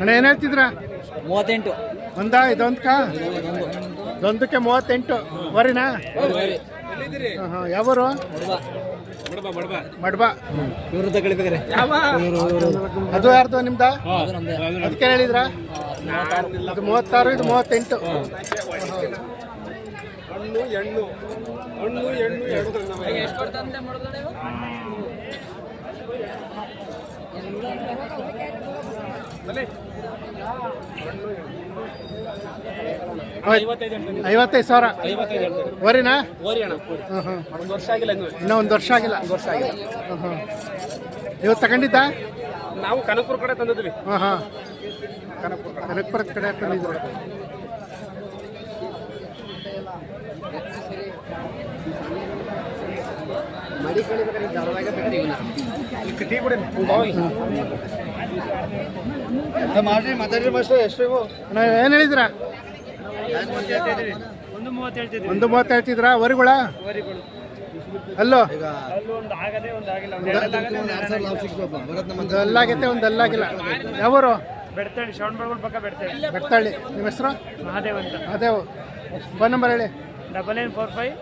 ಅಣ್ಣ ಏನು ಹೇಳ್ತಿದ್ರ? ಮೂವತ್ತೆಂಟು. ಒಂದ ಇದೊಂದ್ಕ? ಇದೊಂದಕ್ಕೆ ಮೂವತ್ತೆಂಟು. ವರಿನಾ ಯಾವರು ಹಾಂ ಯಾವೂರು? ಮಡ್ಬ. ಇವ್ರ ತಗೊಳ್ಬೇಕಾರೆ ಅದು ಯಾರ್ದು ನಮ್ದೇ? ಅದಕ್ಕೆ ಹೇಳಿದ್ರ? ಅದು ಮೂವತ್ತಾರು ಇದು ಮೂವತ್ತೆಂಟು. ಐವತ್ತೈದು ಸಾವಿರ. ಓರಿನಾ ಹಾಂ ಅಣ್ಣ. ಒಂದು ವರ್ಷ ಆಗಿಲ್ಲ ಇನ್ನು. ಒಂದು ವರ್ಷ ಆಗಿಲ್ಲ. ವರ್ಷ ಆಗಿಲ್ಲ. ಹಾಂ ಹಾಂ ನೀವು ತಗೊಂಡಿದ್ದ? ನಾವು ಕನಕಪುರ ಕಡೆ ತಂದಿದ್ವಿ. ಹಾಂ ಹಾಂ ಕನಕಪುರದ ಕಡೆ. ತಂದಿದ್ರು ಟೀ ಬಿಡಿ ಹೋಗಿ ಮಾಡ್ರಿ ಮಾತಾಡ್ರಿ ಮಾಸ್ಟರ್ ಎಷ್ಟು ಏನು ಹೇಳಿದ್ರ ಒಂದು ಮೂವತ್ತು ಹೇಳ್ತಿದ್ವಿ ಒಂದು ಮೂವತ್ತು ಹೇಳ್ತಿದ್ರ ವರಿಗಳ? ಅಲ್ಲೋ? ಒಂದು ಅಲ್ಲಾಗೈತೆ ಒಂದು ಅಲ್ಲಾಗಿಲ್ಲ ಯಾವರು? ಬೆಡ್ತಾಳಿ ಶ್ರವಣ ಬೆಳಗೊಳ ಪಕ್ಕ ಬೆಡ್ತಾಳಿ ಬೆಡ್ತಾಳಿ ನಿಮ್ಮ ಹೆಸರು? ಮಹಾದೇವ್ ಅಂತ. ಮಹಾದೇವ್ ಫೋನ್ ನಂಬರ್ ಹೇಳಿ. Double nine four five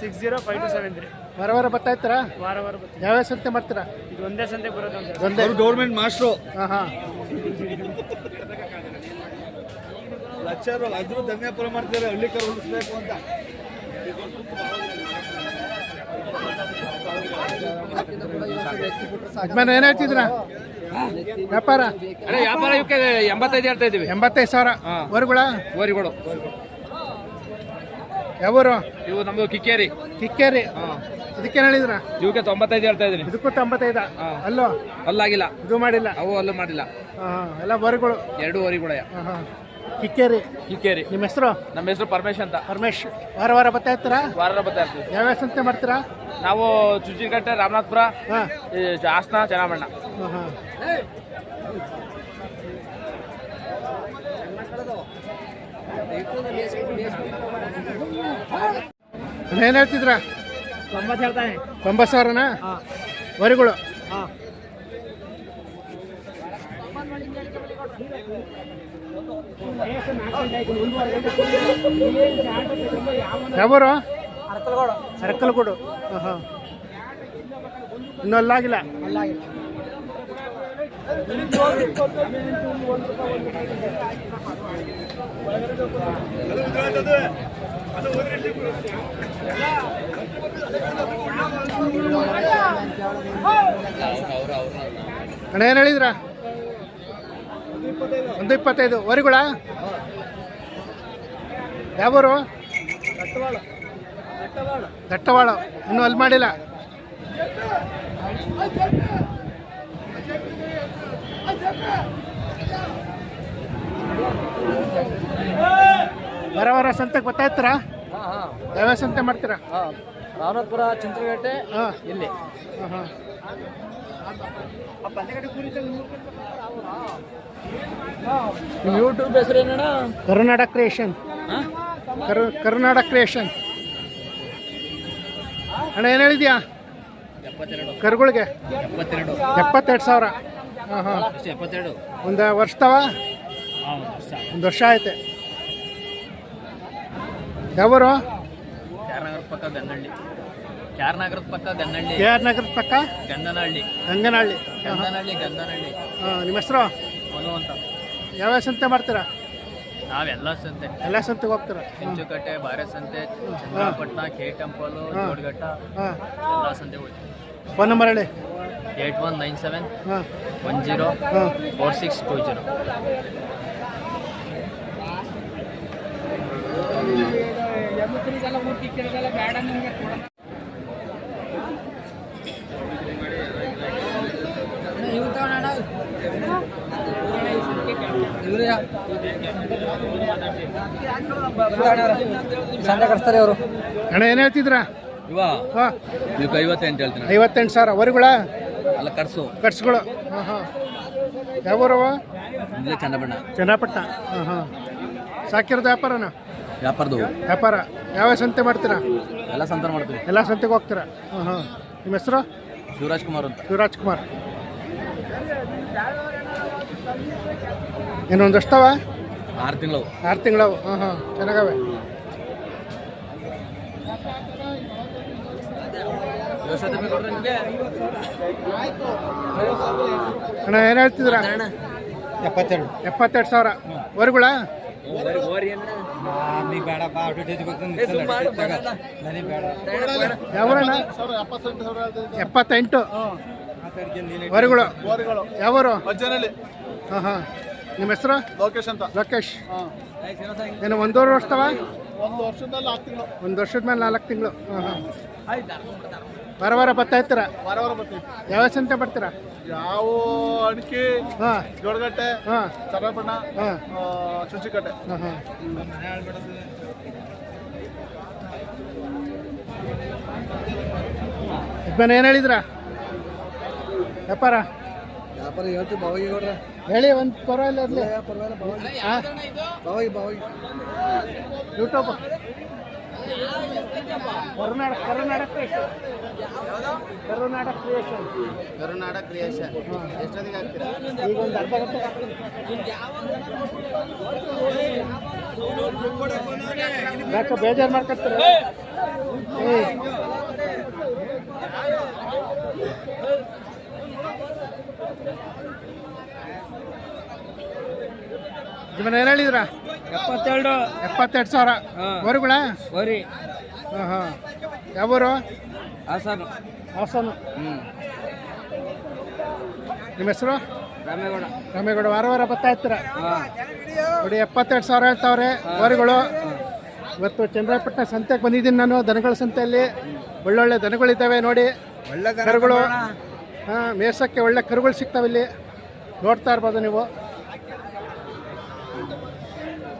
six zero five two seven three ವಾರ ವಾರ ಬರ್ತಾ ಇರ್ತೀರಾ? ವಾರ ವಾರ ಯಾವ್ಯಾವ ಸಂತೆ ಮಾಡ್ತೀರಾ? ಇದು ಒಂದೇ ಸಂತೆ ಬರೋದು ಒಂದೇ. ಗೌರ್ಮೆಂಟ್ ಮಾಸ್ಟ್ರು ಹಾಂ ಹಾಂ. ಲಕ್ಷಾರು ಅದ್ರ ಧನ್ಯಪುರ ಮಾಡ್ತಾರೆ ಹಳ್ಳಿ ಕರು ಉಳಿಸ್ಬೇಕು ಅಂತ. ಯಜಮಾನ ಏನು ಹೇಳ್ತಿದ್ರ ವ್ಯಾಪಾರ? ಅರೆ ವ್ಯಾಪಾರ ಇವಕ್ಕೆ ಎಂಬತ್ತೈದು ಹೇಳ್ತಾ ಇದೀವಿ ಎಂಬತ್ತೈದು ಸಾವಿರ? ವರುಗಳ ಓರಿಗಳು ಯಾವೂರು? ಇವು ನಮ್ದು ಕಿಕ್ಕೇರಿ. ಕಿಕ್ಕೇರಿ. ಇದಕ್ಕೇನು ಹೇಳಿದ್ರ? ಇವಕ್ಕೆ ತೊಂಬತ್ತೈದು ಹೇಳ್ತಾ ಇದೀನಿ ಇದಕ್ಕೂ ತೊಂಬತ್ತೈದ? ಅಲ್ಲೋ? ಅಲ್ಲಾಗಿಲ್ಲ. ಇದು ಮಾಡಿಲ್ಲ? ಅವು ಅಲ್ಲೂ ಮಾಡಿಲ್ಲ. ಹಾಂ ಹಾಂ. ಎಲ್ಲ ಓರಿಗಳು ಎರಡು ಓರಿಗಳು ಹಾಂ ಹಾಂ. ಕಿಕ್ಕೇರಿ. ಕಿಕ್ಕೇರಿ. ನಿಮ್ಮ ಹೆಸರು? ನಮ್ಮ ಹೆಸರು ಪರಮೇಶ್ ಅಂತ. ಪರಮೇಶ್. ವಾರ ವಾರ ಬರ್ತಾ ಇರ್ತೀರಾ? ವಾರ ಬರ್ತಾ ಇರ್ತೀವಿ. ಯಾವ್ಯಾವ ಸಂತೆ ಮಾಡ್ತೀರಾ? ನಾವು ಚುಚ್ಚಿಕಟ್ಟೆ ರಾಮನಾಥ್ಪುರ ಹಾಂ. ಈ ಹಾಸನ ಚೆನ್ನಮಣ್ಣ. ಹಾಂ ಹಾಂ. ಏನು ಹೇಳ್ತಿದ್ರ? ತೊಂಬತ್ತು ಹೇಳ್ತಾನೆ. ತೊಂಬತ್ತು ಸಾವಿರನಾ? ವರಿಗಳು. ಯಾವರು? ಸರ್ಕಲ್ಗೂಡು ಹಾಂ ಹಾಂ ಇನ್ನೂ ಅಲ್ಲಾಗಿಲ್ಲ. ಅಣ್ಣ ಏನು ಹೇಳಿದ್ರ? ಒಂದು ಇಪ್ಪತ್ತೈದು. ವರಿಗಳ? ಯಾವೂರು? ದಟ್ಟವಾಳ. ಇನ್ನೂ ಅಲ್ಲಿ ಮಾಡಿಲ್ಲ. ಬರ ಬರ ಸಂತೆಗೆ ಗೊತ್ತಾಯ್ತರ ಯಾವ ಸಂತೆ ಮಾಡ್ತೀರಾ? ರಾಮನಾಥ್ಪುರ ಚಿಂತ್ರಗಟ್ಟೆ ಹಾಂ. ಇಲ್ಲಿ. ನಿಮ್ಮ ಯೂಟ್ಯೂಬ್ ಹೆಸರು ಏನಣ್ಣ? ಕರ್ನಾಟಕ ಕ್ರಿಯೇಷನ್. ಕರ್ ಕರ್ನಾಟಕ ಕ್ರಿಯೇಷನ್. ಅಣ್ಣ ಏನು ಹೇಳಿದ್ಯಾ? ಕರುಗಳಿಗೆ? ಎಪ್ಪತ್ತೆರಡು. ಸಾವಿರ. ಹಾಂ ಹಾಂ. ಎಷ್ಟು ವರ್ಷ ಒಂದು ವರ್ಷದವ? ಒಂದು ವರ್ಷ. ಐತೆ ಯಾವರು? ಕ್ಯಾರ್ನಗರದ ನಗರದ ಪಕ್ಕ? ಗನ್ನಹಳ್ಳಿ. ಕೆ ನಗರದ ಪಕ್ಕ? ಗಂಗನಹಳ್ಳಿ ಗಂಗನಹಳ್ಳಿ. ಗಂಗನಹಳ್ಳಿ ಗಂಗನಹಳ್ಳಿ ಹಾಂ ನಿಮ್ಮ ಹೆಸರು? ಮನು ಅಂತ. ಯಾವ ಸಂತೆ ಮಾಡ್ತೀರಾ? ನಾವೆಲ್ಲ ಸಂತೆ. ಎಲ್ಲ ಸಂತೆಗೆ ಹೋಗ್ತೀರಾ? ಚಿಂಚುಕಟ್ಟೆ ಬಾರೆ ಸಂತೆ ಚಂದ್ರಪಟ್ಟಣ ಕೆ ಟೆಂಪಲು ಜೋಡಘಟ್ಟ ಹಾಂ. ಎಲ್ಲ ಸಂತೆ ಹೋಗ್ತೀವಿ. ಫೋನ್ ನಂಬರ್ ಹೇಳಿ. ಏಯ್ಟ್ ಒನ್ ನೈನ್ ಸೆವೆನ್ ಹಾಂ. One zero four six two zero. ಸಂತೆ ಕಟ್ತಾರೆ ಅವರು. ಅಣ್ಣ ಏನು ಹೇಳ್ತಿದ್ರಾ ಇವ ನೀವು ಐವತ್ತೆಂಟು ಹೇಳ್ತೀನಿ ಐವತ್ತೆಂಟು ಸಾವಿರ ವರಿಗಳ ಅಲ್ಲ ಕಟ್ಸು. ಕಟ್ಸ್ಗಳು ಹಾಂ ಹಾಂ. ಯಾವೂರವ ಇಲ್ಲೇ ಚನ್ನಪಟ್ಟಣ ಹಾಂ ಹಾಂ. ಸಾಕಿರೋದು ವ್ಯಾಪಾರನ? ವ್ಯಾಪಾರದವು ವ್ಯಾಪಾರ. ಯಾವ ಸಂತೆ ಮಾಡ್ತೀರಾ? ಎಲ್ಲ ಸಂತೆ ಮಾಡ್ತೀವಿ. ಎಲ್ಲ ಸಂತೆಗೆ ಹೋಗ್ತೀರಾ? ಹಾಂ ಹಾಂ. ನಿಮ್ಮ ಹೆಸರು? ಶಿವರಾಜ್ ಕುಮಾರ್ ಅಂತ. ಶಿವರಾಜ್ ಕುಮಾರ್ ಇನ್ನೊಂದು ಎಷ್ಟವ ಆರು ತಿಂಗಳು ಆರು ತಿಂಗಳವು. ಹಾಂ ಹಾಂ ಚೆನ್ನಾಗವೆ. ಅಣ್ಣ ಏನು ಹೇಳ್ತಿದ್ರ ಎಪ್ಪತ್ತೆರಡು. ಎಪ್ಪತ್ತೆರಡು ಸಾವಿರ. ಹೊರಗುಳ? ನೀ ಬೇಡಪ್ಪ ಅಡ್ವರ್ಟೈಸ್ ನನಗೆ ಬೇಡ. ಯಾವರಣ್ಣ? ಎಪ್ಪತ್ತೆಂಟು ಹೊರಗುಳು. ಯಾವರು? ಹಾಂ ಹಾಂ. ನಿಮ್ಮ ಹೆಸರು? ಲೋಕೇಶ್ ಅಂತ. ಲೋಕೇಶ್. ಏನು ಒಂದೂವರೆ ವರ್ಷದವ ಒಂದು ವರ್ಷದಲ್ಲಿ ನಾಲ್ಕು ತಿಂಗಳು. ಒಂದು ವರ್ಷದ ಮೇಲೆ ನಾಲ್ಕು ತಿಂಗಳು. ಹಾಂ ಹಾಂ. ವಾರ ವಾರ ಬರ್ತಾ ಇರ್ತೀರ? ವಾರ ವಾರ ಬರ್ತೀವಿ ಯಾವ ಸಂತೆ ಬರ್ತೀರಾ? ಯಾವ ಅಡಿಕೆ ಹಾಂ. ಜೋಡಗಟ್ಟೆ ಹಾಂ. ಶುಚಿಕಟ್ಟೆ ಹಾಂ. ಚುಂಚಿಕಟ್ಟೆ ಹಾಂ ಹಾಂ. ಯಜಮಾನ ಏನು ಹೇಳಿದ್ರ? ವ್ಯಾಪಾರ? ವ್ಯಾಪಾರ ಹೇಳ್ತೀವಿ ಬಾವಿಗೆ ನೋಡ್ರೆ ಹೇಳಿ ಒಂದು ಪರವಾಗಿಲ್ಲ ಇರಲಿ. ಹಾಂ ಬಾವಾಗಿ ಬಾವಾಗಿ YouTube Karnataka Karnataka creation Karnataka creation Karnataka creation ಎಷ್ಟೊತ್ತಿಗೆ ಆಗ್ತೀರಾ ಈಗ ಒಂದು ಅರ್ಧ ಗಂಟೆ ಯಾಕೆ ಬೇಜಾರು ಮಾಡ್ಕೊತೀರ? ಇವನ್ ಏನು ಹೇಳಿದ್ರ? ಎಪ್ಪತ್ತೆರಡು. ಎಪ್ಪತ್ತೆರಡು ಸಾವಿರ. ವರುಗಳ ಬರಿ ಹಾಂ ಹಾಂ. ಯಾವೂರು? ಹಾಸನ. ಹಾಸನ. ಹ್ಞೂ ನಿಮ್ಮ ಹೆಸರು? ರಾಮೇಗೌಡ. ರಾಮೇಗೌಡ ವಾರ ವಾರ ಬರ್ತಾ ಇರ್ತೀರ? ನೋಡಿ ಎಪ್ಪತ್ತೆರಡು ಸಾವಿರ ಹೇಳ್ತಾವ್ರೆ ವರುಗಳು ಇವತ್ತು ಚಂದ್ರಪಟ್ಟಣ ಸಂತೆಗೆ ಬಂದಿದ್ದೀನಿ ನಾನು ದನಗಳ ಸಂತೆಯಲ್ಲಿ. ಒಳ್ಳೊಳ್ಳೆ ದನಗಳಿದ್ದಾವೆ ನೋಡಿ. ಒಳ್ಳೆ ಕರುಗಳು. ಹಾಂ ಮೇಸಕ್ಕೆ ಒಳ್ಳೆ ಕರುಗಳು ಸಿಗ್ತಾವೆ ಇಲ್ಲಿ ನೋಡ್ತಾ ಇರ್ಬೋದು ನೀವು.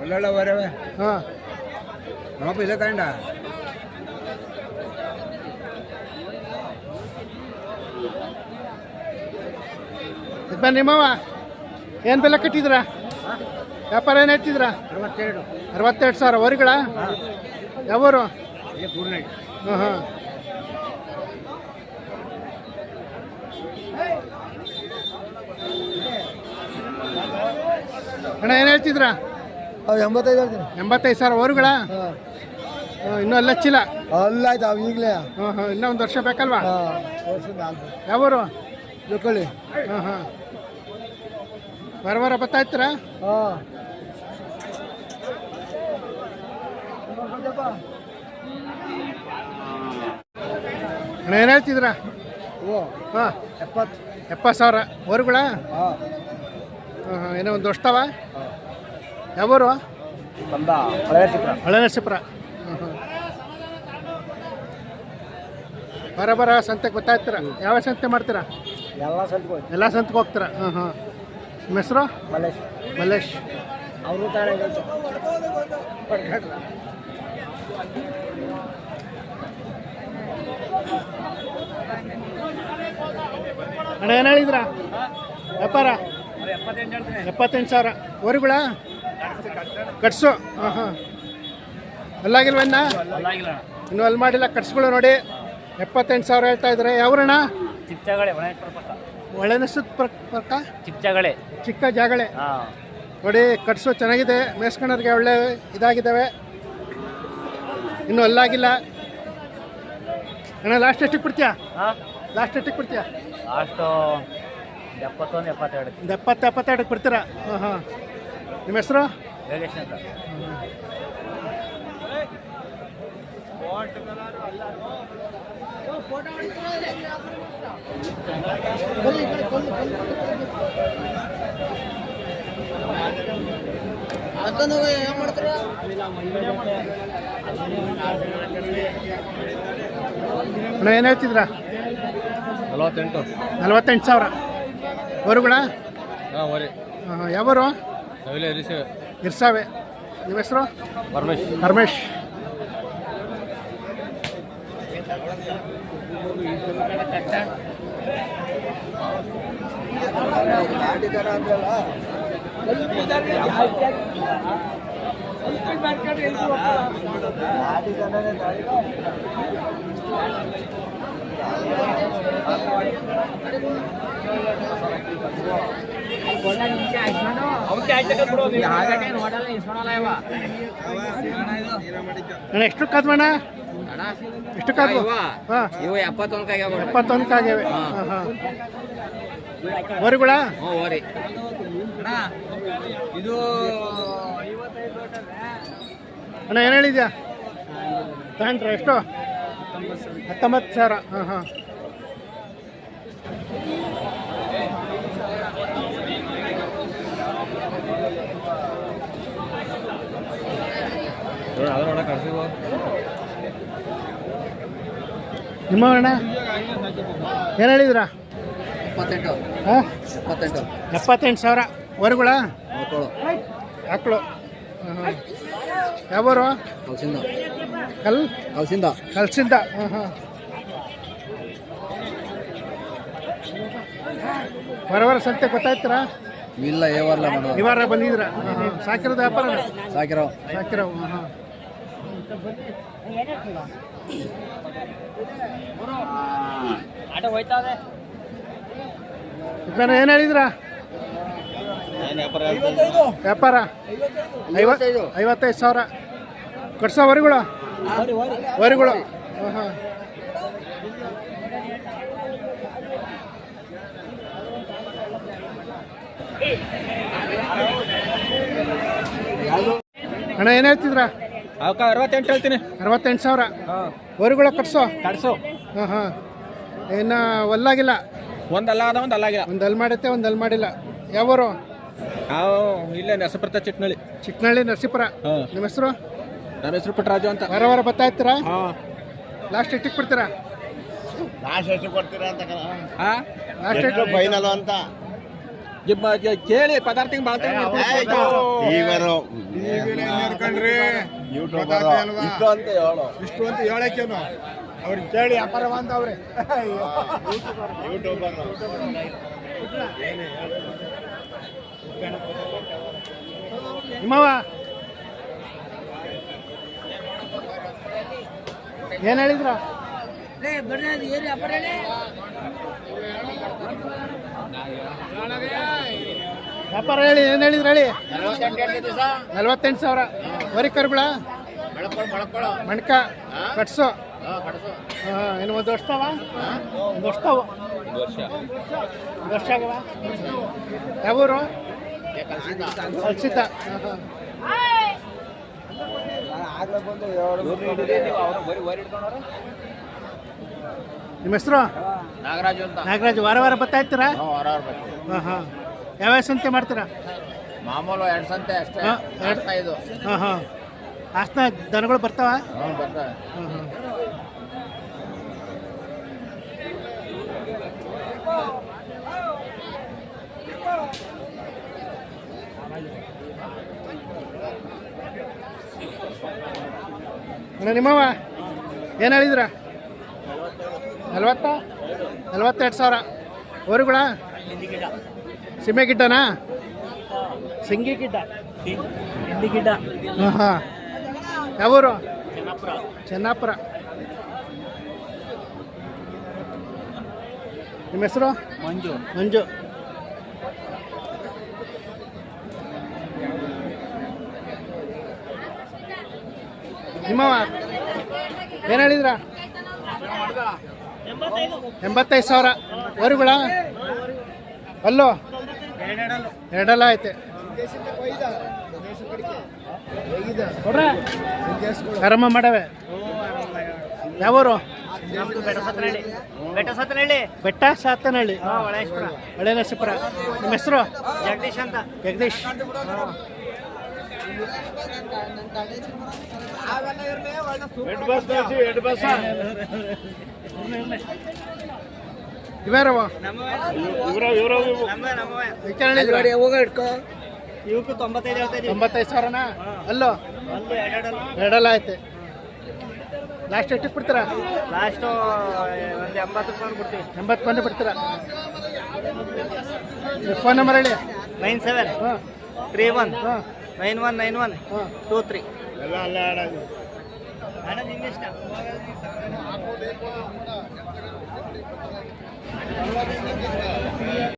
ಒಳ್ಳೊಳ್ಳೆ ಬರವೆ ಹಾಂ. ನಮ್ಮಪ್ಪ ಇದೆ ಕಂಡ. ಬನ್ನಿ ನಿಮ್ಮವ ಏನು ಬೆಲೆ ಕಟ್ಟಿದ್ರ ವ್ಯಾಪಾರ ಏನು ಹೇಳ್ತಿದ್ರಾ ಅರವತ್ತೆರಡು. ಅರವತ್ತೆರಡು ಸಾವಿರ. ವರಿಗಳ ಯಾವರು? ಹಾಂ ಹಾಂ. ಅಣ್ಣ ಏನು ಹೇಳ್ತಿದ್ರಾ ಅವು ಎಂಬತ್ತೈದು ಹೇಳ್ತೀನಿ. ಎಂಬತ್ತೈದು ಸಾವಿರ ವರುಗಳ ಇನ್ನೂ ಅಲ್ಲ ಹಚ್ಚಿಲ್ಲ ಅಲ್ಲ ಆಯ್ತು ಅವು ಈಗಲೇ. ಹಾಂ ಹಾಂ ಇನ್ನೂ ಒಂದು ವರ್ಷ ಬೇಕಲ್ವಾ? ಹಾಂ ವರ್ಷದ ಯಾವೂರು? ತಿಳ್ಕೊಳ್ಳಿ ಹಾಂ ಹಾಂ. ವಾರ ಬರ್ತಾ ಹಾಂ. ಅಣ್ಣ ಏನು ಹೇಳ್ತಿದ್ರ ಓ ಹಾಂ. ಎಪ್ಪತ್ತು. ಎಪ್ಪತ್ತು ಸಾವಿರ. ವರುಗಳ ಹಾಂ. ಹಾಂ ಏನೋ ಒಂದು ವರ್ಷದವ? ಯಾವೂರು? ಬಂದ ಹಳೆ ಚಿತ್ರ ಹಳೆ ನರಸೀಪುರ ಹಾಂ ಹಾಂ ಬರ ಬರ ಸಂತೆಗೆ ಬರ್ತಾ ಇರ್ತೀರ ಯಾವ ಸಂತೆ ಮಾಡ್ತೀರಾ? ಎಲ್ಲ ಸಂತೆ ಎಲ್ಲ ಸಂತೆಗೆ ಹೋಗ್ತೀರಾ? ಹಾಂ ಹಾಂ ನಿಮ್ಮ ಹೆಸರು? ಮಲೇಶ್ ಮಲ್ಲೇಶ್. ಅವರು ಅಣ್ಣ ಏನು ಹೇಳಿದ್ರಾ? ವ್ಯಾಪಾರ? ಎಪ್ಪತ್ತೆಂಟು ಸಾವಿರ. ವರುಗಳ ಕಟ್ಸು. ಹಾಂ ಹಾಂ ಅಲ್ಲಾಗಿಲ್ಲ ಇನ್ನೂ ಅಲ್ಲಿ ಮಾಡಿಲ್ಲ ಕಟ್ಸ್ಗಳು ನೋಡಿ. ಎಪ್ಪತ್ತೆಂಟು ಸಾವಿರ ಹೇಳ್ತಾ ಇದ್ದಾರೆ. ಯಾವ್ರಣ್ಣ? ಚಿಕ್ಕಗಳೇ ಪ್ರಕ ಚಿಕ್ಕ ಜಾಗಳೆ. ಹಾಂ. ನೋಡಿ ಕಟ್ಸು ಚೆನ್ನಾಗಿದೆ. ಮೇಸ್ಕಣರ್ಗೆ ಒಳ್ಳೆ ಇದಾಗಿದ್ದಾವೆ. ಇನ್ನು ಅಲ್ಲಾಗಿಲ್ಲ. ಅಣ್ಣ ಲಾಸ್ಟ್ ಎಷ್ಟಕ್ಕೆ ಕೊಡ್ತೀಯಾ ಹಾಂ. ಲಾಸ್ಟ್ ಎಷ್ಟಕ್ಕೆ ಕೊಡ್ತೀಯಾ ಲಾಸ್ಟು ಎಪ್ಪತ್ತೊಂದು ಎಪ್ಪತ್ತೆರಡು ಎಪ್ಪತ್ತು ಎಪ್ಪತ್ತೆರಡಕ್ಕೆ ಬಿಡ್ತೀರಾ? ಹಾಂ ಹಾಂ ನಿಮ್ಮ ಹೆಸರು? ಏನು ಹೇಳ್ತಿದ್ರಾ? ನಲವತ್ತೆಂಟು. ನಲವತ್ತೆಂಟು ಸಾವಿರ. ವರುಗಳ ಹಾಂ ಯಾವ ಯಾವರು ರಿಸೀವ್ ಇರ್ಸಾವೆ. ನಿಮ್ಮ ಹೆಸರು? ಪರಮೇಶ್. ಪರಮೇಶ್. ಮಾಡ್ಕೊಂಡ್ರೆ ಎಷ್ಟು ಕದ್ವಣ ಎಷ್ಟು ಕದ್ವ? ಎಪ್ಪತ್ತೊಂದಕ್ಕಾಗ್ಯಾವೆ ಓರಿಗಳ ಹ್ಞೂ ಓರಿ ಇದು ಅಣ್ಣ ಏನು ಹೇಳಿದ್ಯಾ? ಎಷ್ಟು? ಹತ್ತೊಂಬತ್ತು ಸಾವಿರ. ಹಾಂ ಹಾಂ. ನಿಮ್ಮ ಅಣ್ಣ? ಏನು ಹೇಳಿದ್ರಾ? ಎಪ್ಪತ್ತೆಂಟು. ಹಾಂ? ಎಪ್ಪತ್ತೆಂಟು. ಎಪ್ಪತ್ತೆಂಟು ಸಾವಿರ. ಹೊರಗುಳ? ಮಕ್ಕಳು ಹಾಂ ಹಾಂ. ಯಾವರು? ಕಲ್ಸಿಂದ. ಕಲ್ ಕಲ್ಸಿಂದ. ಕಲ್ಸಿಂದ. ಹಾಂ ಹಾಂ. ಬರವರ ಸಂತೆ ಗೊತ್ತಾಯ್ತರ? ಇಲ್ಲ ಏವರ್ಲ ಮಾಡೋದು ನಿವಾರ ವಾರ ಬಂದಿದ್ರ ಸಾಕಿರೋದು ವ್ಯಾಪಾರ ಸಾಕಿರೋ. ಸಾಕಿರೋ ಹಾಂ ಏನು ಹೇಳಿದ್ರ? ವ್ಯಾಪಾರ ಐವತ್ತು ಐವತ್ತೈದು. ಸಾವಿರ. ಕಟ್ಸೋ ವರಿಗಳು? ವರಿಗಳು. ಹಾಂ ಹಾಂ ಅಣ್ಣ ಏನು ಹೇಳ್ತಿದ್ರ? ಅವಕ್ಕ ಅರವತ್ತೆಂಟು ಹೇಳ್ತೀನಿ. ಅರವತ್ತೆಂಟು ಸಾವಿರ. ಹಾಂ. ಕಟ್ಸೋ ಕಟ್ಸೋ. ಹಾ ಹಾಂ ಇನ್ನು ಒಲ್ಲಾಗಿಲ್ಲ ಒಂದಲ್ಲ ಅದ ಒಂದು ಅಲ್ಲಾಗಿಲ್ಲ ಒಂದು ಅಲ್ಲಿ ಮಾಡೈತೆ ಒಂದು ಅಲ್ಲಿ ಮಾಡಿಲ್ಲ. ಯಾವರು? ನಾವು ಇಲ್ಲೇ ನೆಸಪ್ರತ ಚಿಟ್ನಳ್ಳಿ ಚಿಕ್ಕನಹಳ್ಳಿ ನರಸೀಪುರ. ಹಾಂ. ನಿಮ್ಮ ಹೆಸರು? ನನ್ನ ಹೆಸರು ಪುಟ್ಟರಾಜು ಅಂತ. ವಾರ ವಾರ ಬರ್ತಾ ಇರ್ತೀರಾ? ಹಾಂ. ಲಾಸ್ಟ್ ಎಟ್ಟಿಗೆ ಬಿಡ್ತೀರಾ ಲಾಸ್ಟ್ ಎಷ್ಟು ಕೊಡ್ತೀರಾ ಅಂತ ಹಾಂ? ಲಾಸ್ಟ್ ಎಷ್ಟು ಫೈನಲ್ ಅಂತ. ಕೇಳಿ ಪದಾರ್ಥ ಭಾಳ ಇವರು. ಇಷ್ಟು ಅಂತ ಹೇಳು. ಇಷ್ಟು ಅಂತ ಹೇಳಕ್ಕೇನು. ಅವ್ರಿಗೆ ಕೇಳಿ ವ್ಯಾಪಾರ ಅಂತ ಅವ್ರೆ ಯೂಟ್ಯೂಬರ್ ನಿಮ್ಮವ ಏನು ಹೇಳಿದ್ರ? ವ್ಯಾಪಾರ ಹೇಳಿ ಏನು ಹೇಳಿದ್ರ ಹೇಳಿ? ನಲ್ವತ್ತೆಂಟು ಸಾವಿರ. ವರಿ ಕರುಗಳ ಮಣ್ಕ ಕಟ್ಸು. ಏನು ಒಂದು ವರ್ಷವ ಒಂದು ವರ್ಷವ ಒಂದು ವರ್ಷ. ಆಗವ ಯಾವೂರು ನಿಮ್ಮ ಹೆಸರು? ನಾಗರಾಜು ಅಂತ. ನಾಗರಾಜ್ ವಾರ ವಾರ ಬರ್ತಾ ಇರ್ತೀರಾ? ಹಾಂ ಹಾಂ ಯಾವ್ಯಾವ ಸಂತೆ ಮಾಡ್ತೀರಾ? ಮಾಮೂಲು ಎರಡು ಸಂತೆ ಅಷ್ಟೇ ಇದು. ಹಾಂ ಹಾಂ. ದನಗಳು ಬರ್ತಾವ? ಬರ್ತವೆ. ಹಾಂ ಹಾಂ. ನಿಮ್ಮವ ಏನು ಹೇಳಿದ್ರ? ನಲ್ವತ್ತ? ನಲ್ವತ್ತೆರಡು ಸಾವಿರ. ಊರುಗಳ ಸಿಮೆ ಗಿಡ್ಡನಾ ಸಿಂಗಿ ಗಿಡ್ಡ ಗಿಡ್ಡ ಹಾಂ. ಹಾಂ. ಯಾವೂರು? ಚೆನ್ನಾಪುರ ಚೆನ್ನಾಪುರ ನಿಮ್ಮ ಹೆಸರು? ಮಂಜು. ಮಂಜು. ನಿಮ್ಮವ ಏನು ಹೇಳಿದ್ರ? ಎಂಬತ್ತೈದು ಸಾವಿರ. ವರುಗಳ ಅಲ್ಲೋ. ಎರಡಲ್ಲ ಐತೆ. ಕರ್ಮ ಮಾಡವೆ. ಯಾವರು? ಬೆಟ್ಟ ಸಾತನಹಳ್ಳಿ. ಹಳೆ ನರಸೀಪುರ ನಿಮ್ಮ ಹೆಸರು? ಜಗದೀಶ್ ಅಂತ. ಜಗದೀಶ್. ಇವ್ಯಾರವ ಇವಕ್ಕೂ ತೊಂಬತ್ತೈದು ಹೇಳ್ತಾ ಇದೀವಿ. ತೊಂಬತ್ತೈದು ಸಾವಿರನಾ? ಅಲ್ಲೋ? ಎರಡಲ್ಲ. ಐತೆ ಲಾಸ್ಟ್ ಎಷ್ಟಕ್ಕೆ ಬಿಡ್ತೀರಾ? ಲಾಸ್ಟು ಒಂದು ಎಂಬತ್ತು ರೂಪಾಯಿ ಎಂಬತ್ತು ಬಿಡ್ತೀರಾ? ಫೋನ್ ನಂಬರ್ ಹೇಳಿ. ನೈನ್ ಸೆವೆನ್ ಹಾಂ. Three one. ಹಾಂ. Nine one nine one two three. ಎಲ್ಲ ಅಲ್ಲ